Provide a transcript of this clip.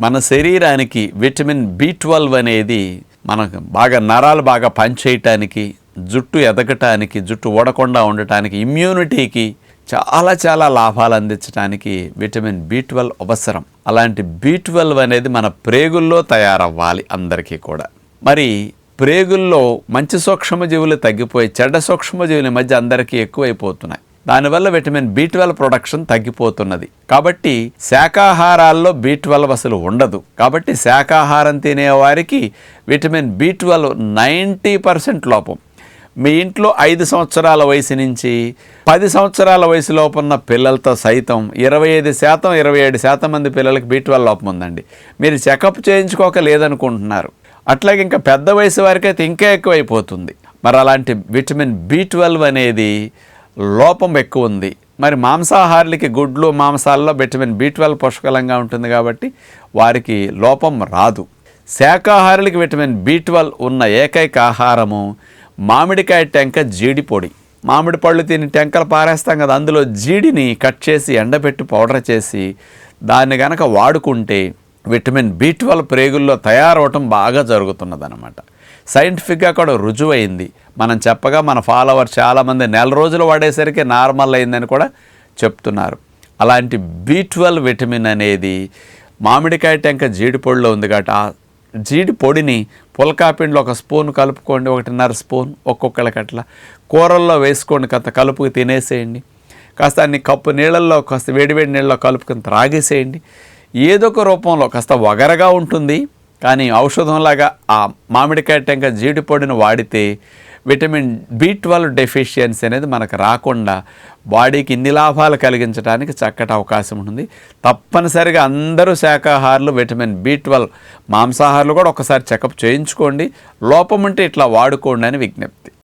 మన శరీరానికి vitamin B twelve అనేది మనకు బాగా నరాలు బాగా పనిచేయటానికి జుట్టు ఎదగటానికి జుట్టు ఓడకుండా ఉండటానికి ఇమ్యూనిటీకి చాలా చాలా లాభాలు అందించడానికి విటమిన్ బి ట్వెల్వ్ అవసరం. అలాంటి బి ట్వెల్వ్ అనేది మన ప్రేగుల్లో తయారవ్వాలి అందరికీ కూడా. మరి ప్రేగుల్లో మంచి సూక్ష్మజీవులు తగ్గిపోయి చెడ్డ సూక్ష్మజీవుల మధ్య అందరికీ ఎక్కువైపోతున్నాయి. దానివల్ల విటమిన్ బి ట్వెల్వ్ ప్రొడక్షన్ తగ్గిపోతున్నది. కాబట్టి శాకాహారాల్లో బి ట్వెల్వ్ అసలు ఉండదు. కాబట్టి శాకాహారం తినే వారికి vitamin B twelve ninety percent లోపం. మీ ఇంట్లో ఐదు సంవత్సరాల వయసు నుంచి పది సంవత్సరాల వయసులోపు ఉన్న పిల్లలతో సైతం ఇరవై ఐదు శాతం ఇరవై ఏడు శాతం మంది పిల్లలకి బీ ట్వెల్వ్ లోపం ఉందండి. మీరు చెకప్ చేయించుకోక లేదనుకుంటున్నారు. అట్లాగే ఇంకా పెద్ద వయసు వారికి అయితే ఇంకా ఎక్కువైపోతుంది. మరి అలాంటి విటమిన్ బి ట్వెల్వ్ అనేది లోపం ఎక్కువ ఉంది. మరి మాంసాహారులకి గుడ్లు మాంసాల్లో విటమిన్ బి ట్వెల్వ్ పుష్కలంగా ఉంటుంది కాబట్టి వారికి లోపం రాదు. శాకాహారులకి విటమిన్ బి ట్వెల్వ్ ఉన్న ఏకైక ఆహారము మామిడికాయ టెంక జీడి పొడి. మామిడి పళ్ళు తిని టెంకలు పారేస్తాం కదా అందులో జీడిని కట్ చేసి ఎండబెట్టి పౌడర్ చేసి దాన్ని గనక వాడుకుంటే విటమిన్ బి ట్వెల్వ్ ప్రేగుల్లో తయారవటం బాగా జరుగుతున్నదన్నమాట. సైంటిఫిక్గా కూడా రుజువైంది. మనం చెప్పగా మన ఫాలోవర్ చాలామంది నెల రోజులు వాడేసరికి నార్మల్ అయిందని కూడా చెప్తున్నారు. అలాంటి బి ట్వెల్వ్ విటమిన్ అనేది మామిడికాయ టెంక జీడిపొడిలో ఉంది కాబట్టి ఆ జీడి పొడిని ఒక స్పూన్ కలుపుకోండి ఒకటిన్నర స్పూన్ ఒక్కొక్కళ్ళకి అట్లా కూరల్లో వేసుకోండి కొంత కలుపుకి తినేసేయండి. కాస్త అన్ని కప్పు నీళ్ళల్లో కాస్త వేడివేడి నీళ్ళలో కలుపుకొని త్రాగేసేయండి. ఏదో ఒక రూపంలో కాస్త వగరగా ఉంటుంది. కానీ ఔషధంలాగా ఆ మామిడికాయ టెంక జీడిపొడిని వాడితే విటమిన్ బి ట్వెల్వ్ డెఫిషియన్సీ అనేది మనకు రాకుండా బాడీకి ఇన్ని లాభాలు కలిగించడానికి చక్కటి అవకాశం ఉంటుంది. తప్పనిసరిగా అందరూ శాకాహారులు విటమిన్ బి ట్వెల్వ్ మాంసాహారులు కూడా ఒకసారి చెకప్ చేయించుకోండి. లోపం ఉంటే ఇట్లా వాడుకోండి అని విజ్ఞప్తి.